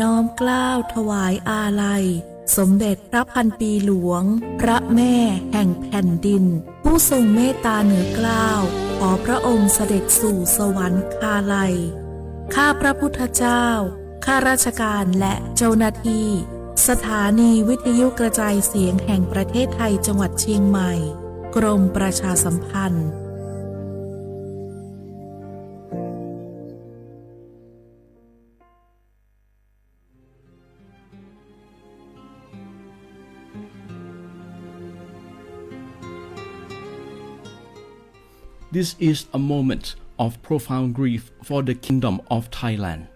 น้อมกล้าวถวายอาลัย สมเด็จพระพันปีหลวง พระแม่แห่งแผ่นดิน ผู้ทรงเมตตาเหนือกล้าว ขอพระองค์เสด็จสู่สวรรคาลัย ข้าพระพุทธเจ้า ข้าราชการและเจ้าหน้าที่ สถานีวิทยุกระจายเสียงแห่งประเทศไทยจังหวัดเชียงใหม่ กรมประชาสัมพันธ์ This is a moment of profound grief for the Kingdom of Thailand.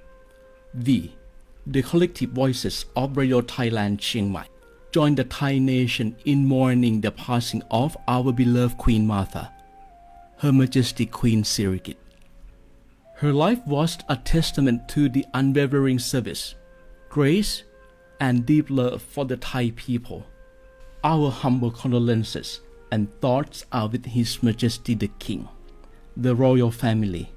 We, the collective voices of Radio Thailand Chiang Mai, join the Thai nation in mourning the passing of our beloved Queen Martha, Her Majesty Queen Sirikit. Her life was a testament to the unwavering service, grace, and deep love for the Thai people. Our humble condolences and thoughts are with His Majesty the King, the royal family,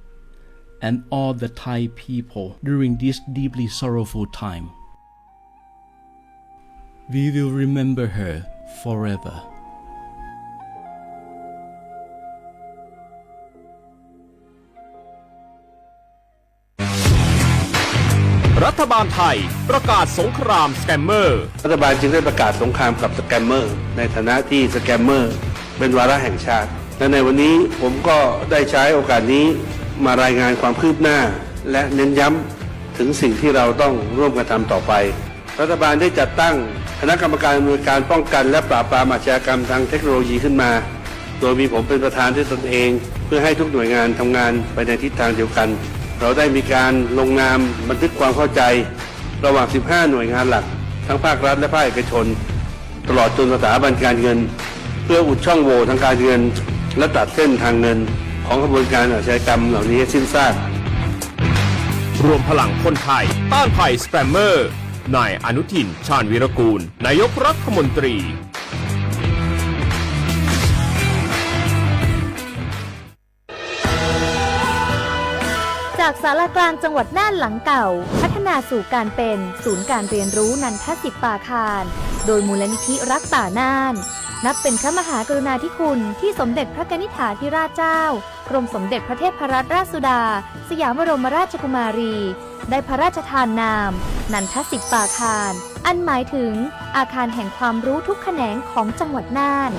and all the Thai people during this deeply sorrowful time. We will remember her forever. ฐบาลไทย ประกาศสงครามสแกมเมอร์ รัฐบาลจึงได้ประกาศสงครามกับสแกมเมอร์ ในฐานะที่สแกมเมอร์เป็นวาระแห่งชาติ และในวันนี้ผมก็ได้ใช้โอกาสนี้มารายงานความคืบหน้า และเน้นย้ำถึงสิ่งที่เราต้องร่วมกันทำต่อไป รัฐบาลได้จัดตั้งคณะกรรมการอำนวยการป้องกัน และปราบปรามอาชญากรรมทางเทคโนโลยีขึ้นมา โดยมีผมเป็นประธานด้วยตนเอง เพื่อให้ทุกหน่วยงานทำงานไปในทิศทางเดียวกัน เราได้มีการลงนามบันทึกความเข้าใจ ระหว่าง 15 หน่วยงานหลัก ทั้งภาครัฐและภาคเอกชน ตลอดจนสถาบันการเงิน เพื่ออุดช่องโหว่ทางการเงิน และตัดเส้นทางเงิน ของกระบวนการอาชญากรรมเหล่านี้ให้สิ้นซากรวมพลังคนไทย ต้านภัยสแกมเมอร์นายอนุทิน ชาญวีรกูล นายกรัฐมนตรี จากสารกลางจังหวัดน่านหลังเก่า พัฒนาสู่การเป็นศูนย์การเรียนรู้นันทศิษย์ป่าคาร โดยมูลนิธิรักป่าน่าน นับเป็นพระมหากรุณาธิคุณที่สมเด็จพระกนิษฐาธิราชเจ้ากรมสมเด็จพระเทพรัตนราชสุดา สยามบรมราชกุมารี ได้พระราชทานนาม นันทศิษย์ป่าคาร อันหมายถึงอาคารแห่งความรู้ทุกแขนงของจังหวัดน่าน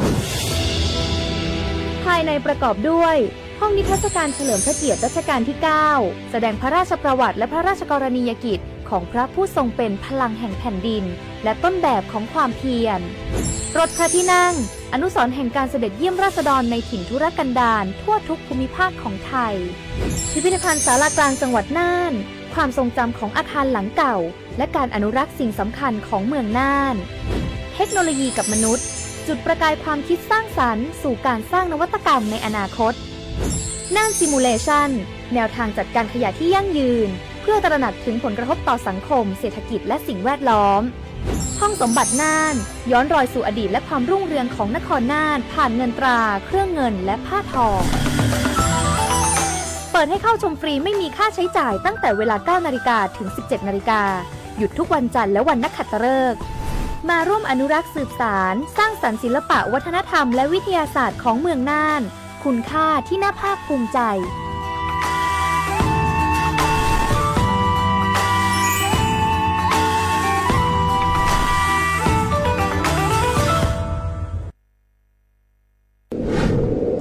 ภายในประกอบด้วย ห้องนิทรรศการเฉลิมพระเกียรติรัชกาลที่ 9 แสดงพระราชประวัติและพระราชกรณียกิจ ของพระผู้ทรงเป็นพลังแห่งแผ่นดิน และต้นแบบของความเพียร รถพระที่นั่ง อนุสรณ์แห่งการเสด็จเยี่ยมราษฎรในถิ่นทุรกันดารทั่วทุกภูมิภาคของไทย พิพิธภัณฑ์สารากลางจังหวัดน่าน ความทรงจำของอาคารหลังเก่า และการอนุรักษ์สิ่งสำคัญของเมืองน่าน เทคโนโลยีกับมนุษย์ จุดประกายความคิดสร้างสรรค์ สู่การสร้างนวัตกรรมในอนาคต น่านซิมูเลชันแนวทางจัดการขยะที่ยั่งยืน เพื่อตระหนักถึงผลกระทบต่อสังคม เศรษฐกิจและสิ่งแวดล้อม ห้องสมบัติน่าน ย้อนรอยสู่อดีตและความรุ่งเรืองของนครน่าน ผ่านเงินตรา เครื่องเงินและผ้าทอง เปิดให้เข้าชมฟรีไม่มีค่าใช้จ่ายตั้งแต่เวลา 9 นาฬิกาถึง 17 นาฬิกาหยุดทุกวันจันทร์และวันนักขัตฤกษ์มาร่วมอนุรักษ์สืบสาร สร้างสรรค์ศิลปะวัฒนธรรมและวิทยาศาสตร์ของเมืองน่าน คุณค่าที่น่าภาคภูมิใจ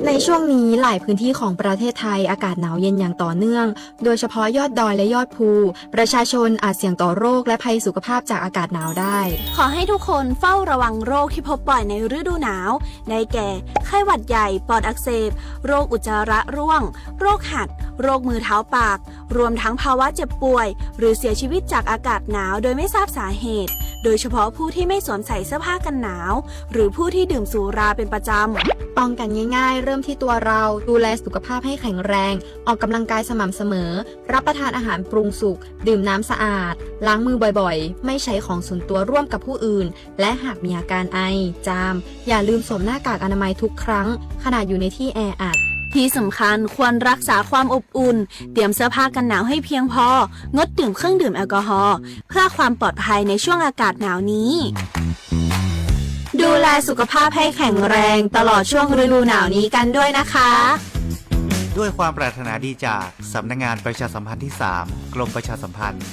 ในช่วงนี้หลายพื้นที่ของประเทศไทยอากาศหนาวเย็นอย่างต่อเนื่อง โดยเฉพาะยอดดอยและยอดภู ประชาชนอาจเสี่ยงต่อโรคและภัยสุขภาพจากอากาศหนาวได้ ขอให้ทุกคนเฝ้าระวังโรคที่พบบ่อยในฤดูหนาว ได้แก่ ไข้หวัดใหญ่ ปอดอักเสบ โรคอุจจาระร่วง โรคหัด โรคมือเท้าปาก รวมทั้งภาวะเจ็บป่วย หรือเสียชีวิตจากอากาศหนาวโดยไม่ทราบสาเหตุ โดยเฉพาะผู้ที่ไม่สวมใส่เสื้อผ้ากันหนาว หรือผู้ที่ดื่มสุราเป็นประจำป้องกันง่ายๆเริ่มริ่มที่ตัวเราดูแลสุขภาพให้แข็งแรง ออกกำลังกายสม่ำเสมอ รับประทานอาหารปรุงสุก ดื่มน้ำสะอาด ล้างมือบ่อยๆ ไม่ใช้ของส่วนตัวร่วมกับผู้อื่น และหากมีอาการไอ จาม อย่าลืมสวมหน้ากากอนามัยทุกครั้ง ขณะอยู่ในที่แออัดที่สำคัญควรรักษาความอบอุ่น เตรียมเสื้อผ้ากันหนาวให้เพียงพอ งดดื่มเครื่องดื่มแอลกอฮอล์เพื่อความปลอดภัยในช่วงอากาศหนาวนี้ ดูแลสุขภาพให้แข็งแรงตลอดช่วงฤดูหนาวนี้กันด้วยนะคะ ด้วยความปรารถนาดีจากสำนักงงานประชาสัมพันธ์ที่ 3 กรมประชาสัมพันธ์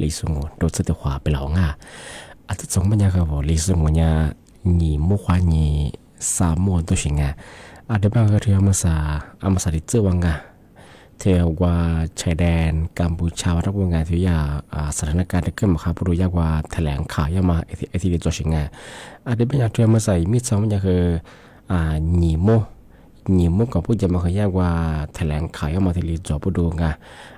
ลิสุงโดสตขวาไปเหล่าง่าอาจจะสงมันยาครับผมลิสุงยาหนีมุควาหนีสามมวนตัวชิงอะอาจจะบางเรียมาสาอามาสาดิเจวังอะเทวกว่าชายแดนกัมพูชาวัฒนวงงานที่ยาสถานการณ์ที่เกิดมาครับรู้ยากว่าแถลงข่าวยามาเอทีเอดีตัวชิงอ่นอาจจะเป็นอย่างเทียมาใส่มิดซองมันยาคือหนีโมหนีโมกับผู้จะมาขยากว่าแถลงข่าวยามาทีลีจอบู้ดูงอ่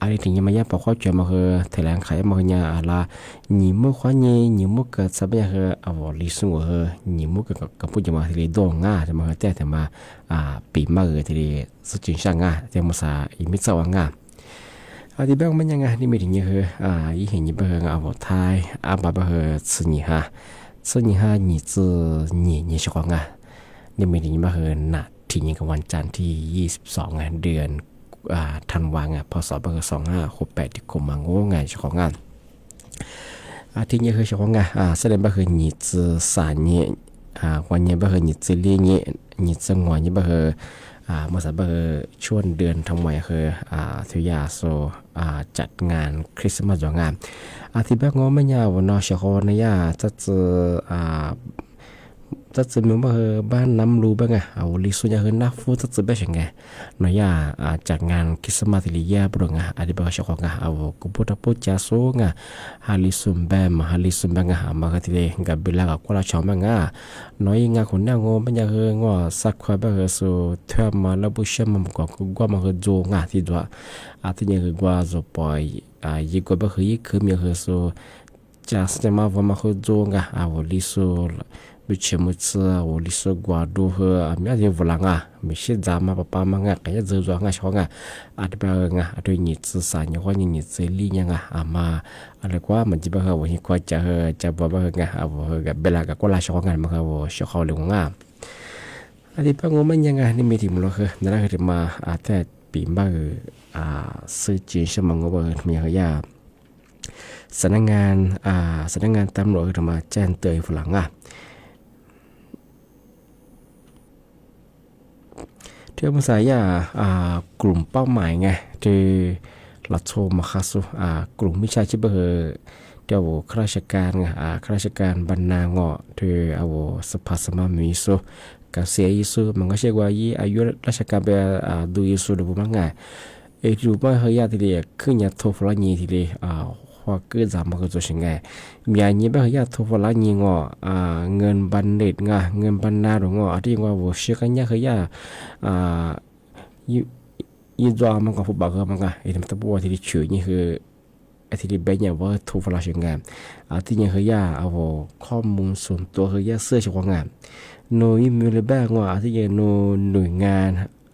อะไรถึงยังไม่ยากพอข้อจมาคือแถลงไขมาคือเนี่ยอะไรหนีมุกขวานี่หนีมุกเกิดสับยาคือเอลิสุงคือหนีมุกเกิดกับผู้จะมาทีเดียวงง่าจะมาแต่แต่มาอ่าปีมากเลยทีเดียวสุดจริงช่างง่าแต่มาสาอีมิสว่างง่าอาที่แบงมันยังไงนี่ไม่ถึงเนี่คืออ่าอีเห็นยี่เบอร์เอาไทยอาบาเบอร์สุนีฮะสุนีฮะหนีจือหนีหนีชกง่านี่ไม่ถึงมาคือหนักที่ยังกับวันจันทร์ที่ 22 เดือน ธันวางอะพศปสองห้าหกแปดที่กรมมังโง่ไงเฉพาะงานอาทิตนี้คือเฉพาะงานอ่าแสดงว่าคือหนีจือสารเนี่อวันนี้บ่คือหนีจือลี่เนี่หนีจือหงอยนี่บ่คือ่ามาสับ่คือช่วงเดือนทั้งหมคืออ่าทุยาโซอ่าจัดงานคริสต์มาสงานอาทิตย์แบบงอไม่ยาวันนะเจ้าของเนี่จะเจออ่า จะจะมีว่าเออบ้านน้ำรูบ้างไงเอาลิสุญญาเฮนักฟูจะจะแบบยังไงเนาะยาจัดงานคริสต์มาสที่ยาบรงอะอาทิตย์แบบเชคอนเอากุปุตปุจจาโซงะฮาลิสุมแบมฮาลิสุมแบงอะมาก็ที่เลยกับเบลากับกุลาชาวมังอะน้อยงาคนน่างอไม่ยาเฮงอสักควาแบบเฮโซเทอมาแล้วบุเชมันก็กว่ามาเฮโจงอะที่ตัวยอาทิตย์นี้คือกว่าจะปล่อยอ่ายิ่งกว่าแบบเฮยคือมีเฮโซจะสจะมาว่ามาเฮโจงอะเอาลิ สุ bi chemu tsi wo li so gwa do he a mi a de vula nga mi shi za ma pa pa ma nga ka ya zo zo nga sho nga a de ba nga a de ni tsi sa ni wa ni ni tsi li nya nga a ma a le kwa ma ji ba ha wo ni kwa cha he cha ba ba nga a wo he ga bela ga kwa la sho nga ma ga wo sho kho le nga a de pa ngo ma nya nga ni mi ti mu lo he na la he ma a te pi ma a sưจีนมาngo ba mi ha ya สำนักงานอ่าสำนักงานตำรวจมาแจ้งเตือนฝรั่งอ่ะ ที่ภาษายากลุ่มเป้าหมายไงที่ลัทโชมาคาสุกลุ่มมิชาชีพเฮเดี๋ยวข้าราชการไงข้าราชการบรรณาเงาะที่เอาสภาสมามิสุกเสียยิสุมันก็เชื่อว่ายี่อายุราชการไปดูยิสุดูบ้างไงเอรูบ้างเฮียทีเดียขึ้นยาโทฟลานีทีเดียว่า เกิดจากมันก็จะยังไงมีอันนี้แบบยาทุบละยิงอะเงินบันเด็ดงะเงินบันนาหรืองอะที่ว่าว่าเชื่อกันยากเฮียอ่ายี่ยี่จอมันก็พูดบอกมันก็ไอ้ที่มันตะบัวที่เฉยนี่คือไอ้ที่เป็นอย่าว่าทุบละยังไงอ่าที่ยังเฮียเอาข้อมูลส่วนตัวเฮียเสื้อช่วงานโนยมีเลยแบบว่าที่ยังโนหน่วยงาน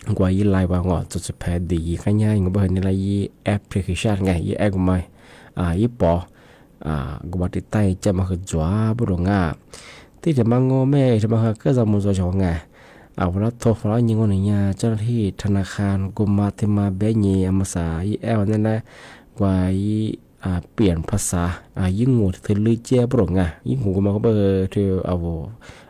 างอไม่ยังไงเอาเวลาโทรฟลันนี่คืออ่างอนดุญาเจ้าหน้าที่งอสหกรณ์อะมันก็ใช่ที่อ่าทำภารกิจไงแต่ว่าอ่าเชื่อกันเนี่ยคือยาที่ลีจอมาไปยังไงอีกมันก็จะยังไงที่ถึงมางอไม่ยังคือไงนั่นแหละบ่หอกว่าะไลว่างอจะจะแพ้ดีกันยังไงบ่เห็นนี่ละยี่แอปพลิเคชันไงยี่แอปก็ไม่อ่ายี่ปอ à gua ti tai cha ma jwa bu ro nga ti de ma ngo me cha ma ka za mu zo cho nga à vla be ni ama sa yi el na na gwa yi à เปลี่ยนภาษาอ่ายิ่งงูที่ลือเจ้าบรง่ะยิ่งงูก็มาก็เบอร์ที่เอาอ่า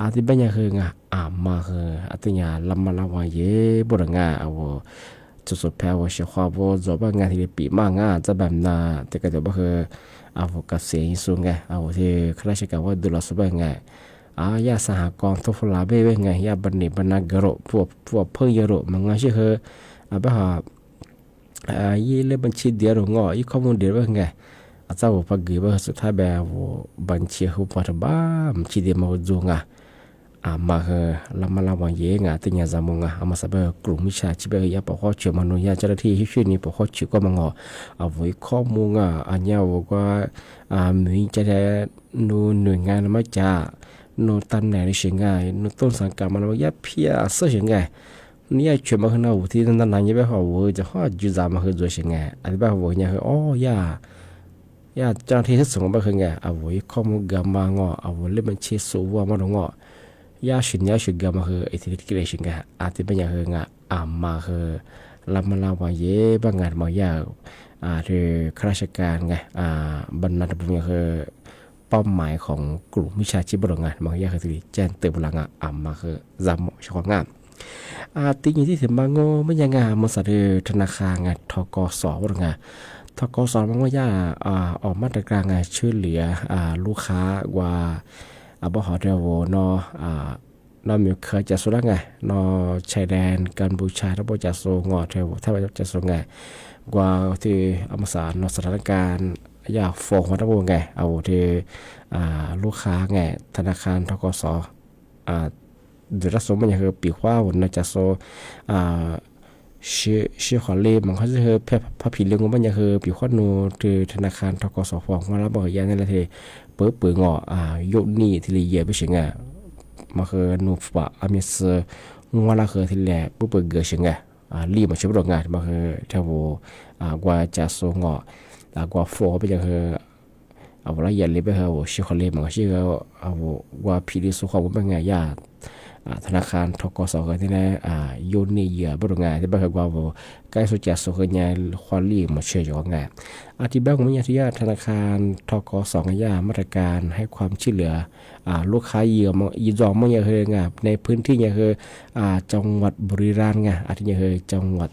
อ avo michachi ya the krashaka nga the avo sapa sama mi so a the kase yi so a dola so the to fola ni kila ma mya ba shin nga a the banya he nga a ma he a te nya lamma la wa ye bo nga avo สุดแพ้ว่าเชื่อความว่าจบงานที่ปีมากงานจะแบบนาแต่ก็จะบ่คืออาวกเสียงสูงไงอาวที่ข้าราชการว่าดูแลสบายไงอายาสหกรณ์ทุกลาเบ้ไงยาบันเนบันนากระโรพวกพวกเพิ่งยาโรมันงาชื่อคืออาบ่ฮะอ่ายี่เลบัญชีเดียวงอยี่ข้อมูลเดียวไงอาจารย์ว่าปากกีว่าสุดท้ายแบบบัญชีหุบปัตบ้ามชีเดียวมาจูงา อามาเฮลามาลาวันเยงาติญาจามุงอามาสเบกลุ่มมิชาชิเบยาปะข้อเชื่อมนุยาเจ้าหน้าที่ฮิชนีปะข้อเชื่อก็มังออาไว้ข้อมูงาอันยาวว่าอามีจะได้นูหน่วยงานมาจาโนตันไหนเฉยงไงโนต้นสังกัดมันว่ายาเพียเสเฉยง่าเนี่ยเชื่อมาขนาดที่นั่นนั่นยังไม่พอเวอจะหาจุดสามมาคือด้วยเฉง่ายอันนี้แบบเวอเนี่ยคืออ๋อยาญาเจ้าที่ที่ส่งมาคือไงเอาไว้ข้อมูลกามางอเอาไว้เล่มเชื่อสูบว่ามาตรงงอานมายาอ่าคือข้าราชการไงอ่าบรรณาธิบดีคือเป้าหมายของกลุ่มวิชาชีพบริงานมายาคือแจ้งเตือนพลังอะอามาคือจำชองงานอาติงที่ถึงบางโง่ไม่ยังงามันสัตว์ธนาคารไงทกสบริงานทกสมันว่ายาอ่าออกมาตรการไงช่วยเหลืออ่าลูกค้าว่า อาบ่หอเดวนออ่านอมีเคยจะสุดไงนอชายแดนกัมพูชาถ้าบ่จะสูงอเทวถ้าบ่าจะสูงไงกว่าที่อมสารนอสถานการณ์อยากฟ้องว่าถ้าบ่ไงเอาที่อ่าลูกค้าไงธนาคารทกสอ่าเดือดร้อนมันยังคือปีว่าวันนจะโซอ่าชื่อชื่อขอเลมันเขาจะคือเพ่พระผีเรื่องมันยังคือปีข้อนูที่ธนาคารทกสฟ้องว่าแล้วบอกอย่างนั้นแหละที ปื้อปิดงออ่ายกนี่ที่เลียไปเชิงอะมาคือนูฝาอามิสงวละคือที่แหลปุ๊บเปิดเกเฉยไงอ่ารีมาช่วยรองานมาคือเทวอ่ากว่าจะโซงออ่ากว่าโฟไปยังคือเอาละอย่าเลยไปเหรอชิคอขอเลมันก็ชื่อเอาว่าพีดีสุขว่าเป็นไงยาก ธนาคารทกศก็ที่นะอ่าโยนนี่เยื่อบริงานที่บ้านก็ว่าใกล้สุดจะสุขยายควอลี่มาเชื่ออยู่งานอธิบายของมิยาที่ธนาคารทกสองยามาตรการให้ความช่วยเหลืออ่าลูกค้าเหยื่อมายีจองมั่งยังเคยงานในพื้นที่ยังเคยอ่าจังหวัดบุรีรัมย์ไงอาทิยังเคยจังหวัด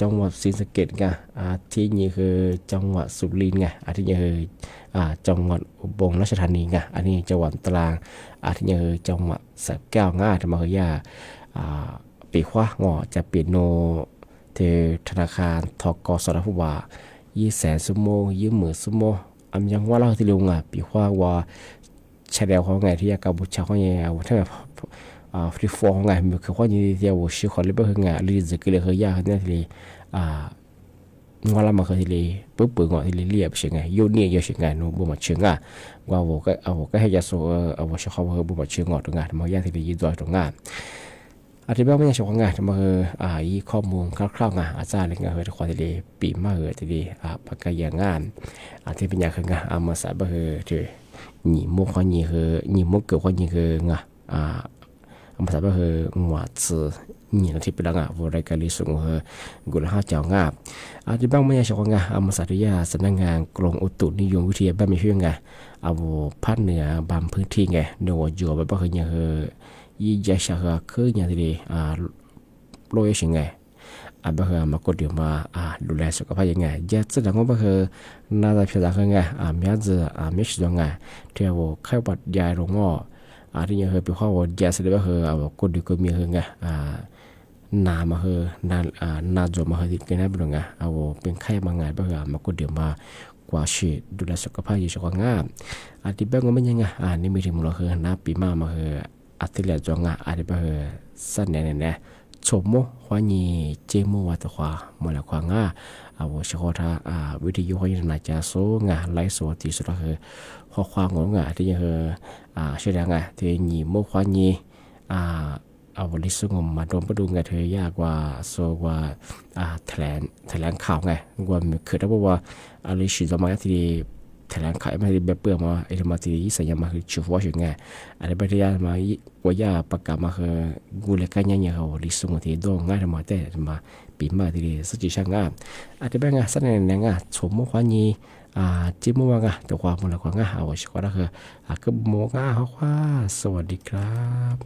จังหวัดศรีสะเกษไงที่นี่คือจังหวัดสุรินทร์ไงทิยังเคยอ่จังหวัดอุบลราชธานีไงอันนี้จังหวัดตรังทิยังเคยจังหวัดสระแก้วง่าทำมาคือยาปีขว้างอจะเปลี่ยนโนเทธนาคารทกสรผู้ว่ายี่แสนสมโมยี่หมื่นสมโมอำยังว่าเราที่ลุงอะปีขว้าว่าชาแนลเขาไงที่ยากาบุชาเขาไงเอาถ้าแบบ อ่าฟรีฟอร์ไงมีคือข้อนี้ที่ว่าชื่อคนเรียกว่าไงลีซึกเลยคือยากเนี่ยที่อ่า ngwa la ma kha le pu pu ngwa le le ap shinga yo ni yo shinga no bu ma chinga ngwa wo ka a wo ka he ya so a wo sha kha wo bu ma chinga to nga ma ya ti le yi do to nga อธิบายไม่ใช่ของงานมาคืออ่าอีข้อมูลคร่าวๆงานอาจารย์เลยงานคือความที่ดีปีมาคือที่ดีอ่าปากกายงานอาที่เป็นอย่างคืองานอามาสายบ่คือที่หนีมุกข้อนี้คือหนีมุกเกิดข้อนี้คืองานอ่า ภาษาก็คือหวัดซือนี่นะที่เป็อะวรายการลิสุงเฮกุลห้าเจ้างาบอาจจะบ้างไม่ยากชงงาอามสาธุยาสนักงานกรงอุตุนิยมวิทยาบ้านมีเพื่อนไงเอาวูภาคเหนือบางพื้นที่ไงโดยจัวบ้านก็คือเนี่เฮยี่ยาชาเฮคือเนี่ยทีเดียอ่าโรยชิงไงอาบ้าเฮมากดเดี๋ยวมาอ่าดูแลสุขภาพยังไงยาจะดังวบ้าเฮน่าจะพิจารณาไงอ่ามีอาจะอ่ามีชิดยังไงเที่ยวเข้าปัดยาโรงงอ a ri nya he pi kha wo ja se de ba he a ko de ko mi he ngai a na ma he na a na jo ma he ke na bu ngai a wo pen khai ma ngai ba ha ma ko de ma กว่าชีดูแลสุขภาพอยู่สุขงามอธิบายว่าไม่ยังไงอ่านี่มีถึงมูลค่านาปีมามาคืออาทิตย์ละจงอะอาทิตย์เบอร์สั้นเนี่ยเนี่ย ชมโมหัวนีเจมวัตขวาเมื่อละควางอะเอาวชโคทาอาวิทยุหัวนีนาจาโซงะไลฟ์สดที่สุดคือข้อความงงอะที่ยังคืออ่าเชื่อไงที่หนีโมหัวนีอ่าอาวลิสงมมาดมประดูไงเธอยากว่าโซว่าอ่าแถลงแถลงข่าวไงว่าคือถ้าบอกว่าอะไรสิ่งสมัยที่ แถลงขายมาที่แบบเปลือกมาไอ้ธรรมะที่สัญญามาคือชูว่าถึงไงอะไรไปที่ยามาว่ายาประกาศมาคือกูเลยกันยังยังเขาลิสุงที่ดงง่ายธรรมะแต่มาปีมาที่สุจิช่างงามอาจจะเป็นงานสั้นในงานชมว่าความยีอ่าจิ้มว่างาแต่ความมันละความงาเอาชิว่าคืออ่ะคือโมงาเขาว่าสวัสดีครับ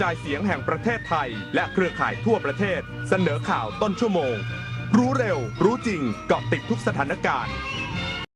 จายเสียงแห่งประเทศไทย และเครือข่ายทั่วประเทศ เสนอข่าวต้นชั่วโมง รู้เร็ว รู้จริงเกาะติดทุกสถานการณ์